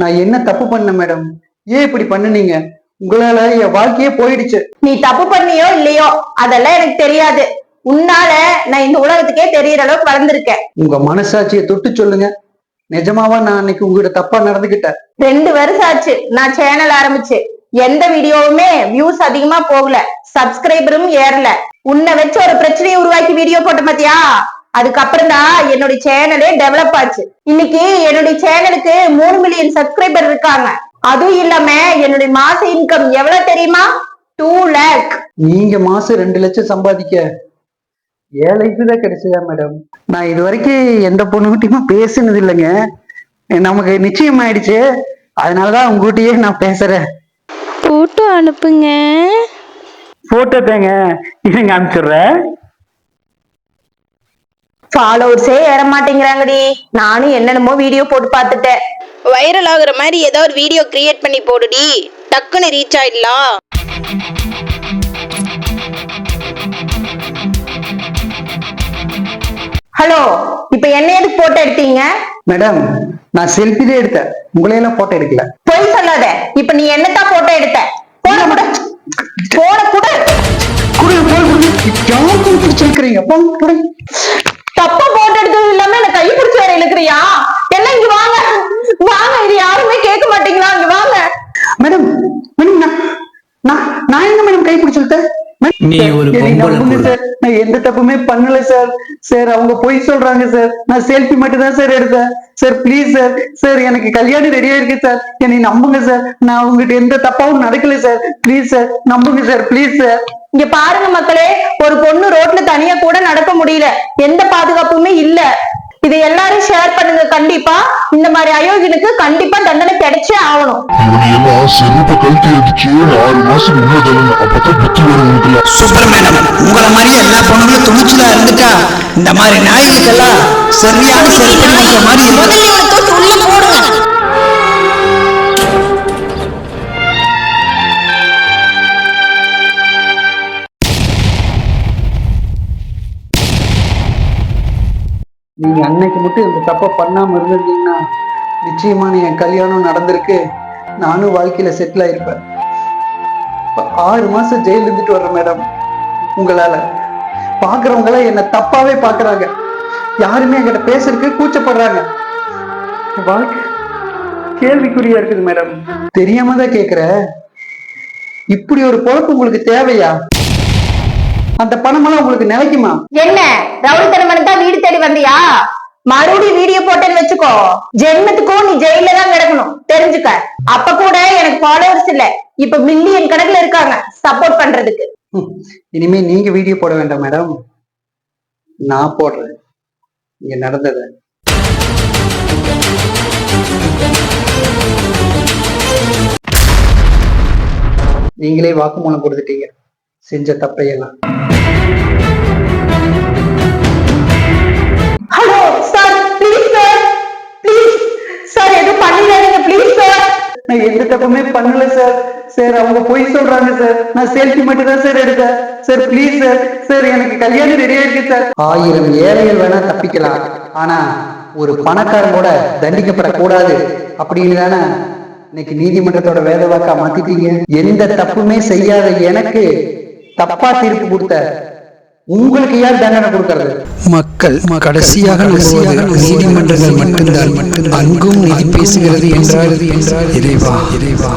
நான் என்ன தப்பு பண்ணேன் மேடம்? ஏன் இப்படி பண்ணுனீங்க? உங்களால என் வாழ்க்கையே போயிடுச்சு. நீ தப்பு பண்ணியோ இல்லையோ அதெல்லாம் எனக்கு தெரியாது. உன்னால நான் இந்த உலகத்துக்கே தெரியற அளவுக்கு வளர்ந்துருக்கேன். உங்க மனசாட்சியை தொட்டு சொல்லுங்க. நிஜமாவா நான் அன்னைக்கு உங்ககிட்ட தப்பா நடந்துகிட்டேன்? ரெண்டு வருஷம் ஆச்சு நான் சேனல் ஆரம்பிச்சு. எந்த வீடியோவுமே வியூஸ் அதிகமா போகல. சப்ஸ்கிரைபரும் ஏறல. உன்னை வச்சு ஒரு பிரச்சனையை உருவாக்கி வீடியோ போட்ட பாத்தியா? அதுக்கப்புறம் தான் என்னுடைய சேனலே டெவலப் ஆச்சு. இன்னைக்கு என்னுடைய சேனலுக்கு மூணு மில்லியன் சப்ஸ்கிரைபர் இருக்காங்க. அதுவும் இல்லாம என்னுடைய மாச இன்கம் எவ்வளவு தெரியுமா? டூ லேக் நீங்க மாசம் ரெண்டு லட்சம் சம்பாதிக்க. ஏழைக்கு தான் கிடைச்சதா மேடம் நான் இது வரைக்கும் எந்த பொண்ணுகிட்டயுமே பேசுனது இல்லைங்க. நமக்கு நிச்சயம் ஆயிடுச்சு. அதனாலதான் உங்ககிட்டயே நான் பேசுறேன். போட்டோ அனுப்புங்க. போட்டோ தாங்க. இருங்க அனுப்பிச்சுடுறேன். ஃபாலோவர்ஸே ஏற மாட்டேங்கிறாங்கடி. நானும் என்னென்னமோ வீடியோ போட்டு பார்த்துட்டேன். வைரல் ஆகுற மாதிரி ஏதோ ஒரு வீடியோ கிரியேட் பண்ணி போடுடி. டக்குன்னு ரீச் ஆயிடலாம். ஹலோ இப்ப என்ன எதுக்கு போட்டோ எடுத்தீங்க? மேடம் நான் செல்ஃபி தான் எடுத்தேன். உங்களையெல்லாம் போட்டோ எடுக்கல. பொய் சொல்லாத. இப்ப நீ என்னத்தான் போட்டோ எடுத்த? போன கூட போன கூட. குடு போய் குடு. யாருக்கும் பிடிச்சிருக்கிறீங்க போங்க குடு தப்பா போட்டோ எடுத்தது இல்லாம என்ன கை பிடிச்சு வேற இழுக்கிறியா எல்லாம் இங்க வாங்க வாங்க இது யாருமே கேட்க மாட்டீங்களா இங்க வாங்க மேடம் மேடம் நான் நான் நான் என்ன மேடம் கை பிடிச்சிருத்தேன் நீ ஒரு பொம்பளை புள்ள. சார். நான் எந்த தப்புமே பண்ணல சார். சார் அவங்க பொய் சொல்றாங்க சார். நான் செல்ஃபி மட்டும் தான் சார் எடுத்தேன். Sir please sir. சார் எனக்கு கல்யாணம் ரெடியா இருக்கு சார். என்னை நம்புங்க சார். நான் உங்ககிட்ட எந்த தப்பாவும் நடக்கல சார். ப்ளீஸ் சார் நம்புங்க சார். Please sir. இங்க பாருங்க மக்களே ஒரு பொண்ணு ரோட்ல தனியா கூட நடக்க முடியல. எந்த பாதுகாப்புமே இல்ல. இதை எல்லாரும் ஷேர் பண்ணுங்க. கண்டிப்பா இந்த மாதிரி அயோக்கியனுக்கு கண்டிப்பா தண்டனை கிடைச்சே ஆகணும். செருப்ப கழட்டி அடிச்சு ஆறு மாசம் முன்னதல்ல அப்பதான் புத்தி வரும் சூப்பர் மேடம் உங்களை மாதிரி எல்லா பொண்ணுங்களும் துணிச்சலா இருந்துட்டா இந்த மாதிரி நாய்களுக்கெல்லாம் சரியான செருப்பு மாதிரி தூக்கி உள்ள போடுங்க. நீங்க அன்னைக்கு மட்டும் இந்த தப்பை பண்ணாம இருந்திருந்தீங்கன்னா நிச்சயமா நீ என் கல்யாணம் நடந்திருக்கு. நானும் வாழ்க்கையில செட்டில் ஆயிருப்பேன். ஆறு மாசம் ஜெயில இருந்துட்டு வர்றேன் மேடம் உங்களால. பாக்குறவங்க எல்லாம் என்ன தப்பாவே பாக்குறாங்க. யாருமே என்கிட்ட பேசுறதுக்கு கூச்சப்படுறாங்க. வாழ்க்கை கேள்விக்குறியா இருக்குது மேடம் தெரியாம தான் கேக்குற இப்படி ஒரு பொழப்பு உங்களுக்கு தேவையா? அந்த பணமெல்லாம் உங்களுக்கு நிலைக்குமா? என்ன? ரவுடித்தனம் தான் வீடு தேடி வந்தியா? மறுபடியும் வீடியோ போட்டேன்னு வச்சுக்கோ. ஜென்மத்துக்கும் நீ ஜெயில தான் கிடக்கணும். தெரிஞ்சுக்க. அப்ப கூட எனக்கு ஃபாலோவர்ஸ் இல்ல. இப்ப மில்லியன் கணக்குல இருக்காங்க. சப்போர்ட் பண்றதுக்கு. இனிமே நீங்க வீடியோ போட வேண்டாம் மேடம் நான் போடுறேன். இங்க நடந்தத. நீங்களே வாக்குமூலம் கொடுத்துட்டீங்க. செஞ்ச தப்பையெல்லாம். எந்த தப்புமே பண்ணல சார் சார் அவங்க பொய் சொல்றாங்க சார் நான் செல்ஃபி மட்டும் தான் சார் எடுத்தேன். சார் ப்ளீஸ் சார் சார் எனக்கு கல்யாணம் ரெடி இருக்கு சார் ஆயிரம் ஏழைகள் வேணா தப்பிக்கலாம். ஆனா ஒரு பணக்காரன் கூட தண்டிக்கப்படக்கூடாது. அப்படின்னு தானே இன்னைக்கு நீதிமன்றத்தோட வேதவாக்கா மாத்திட்டீங்க? எந்த தப்புமே செய்யாத எனக்கு தப்பா தீர்ப்பு கொடுத்த உங்களுக்கு யார் தண்டனை கொடுக்கறது? மக்கள் கடைசியாக நீதிமன்றங்கள் மட்டும்தான். அங்கும் நீதி பேசுகிறது என்றால் இறைவா. இறைவா.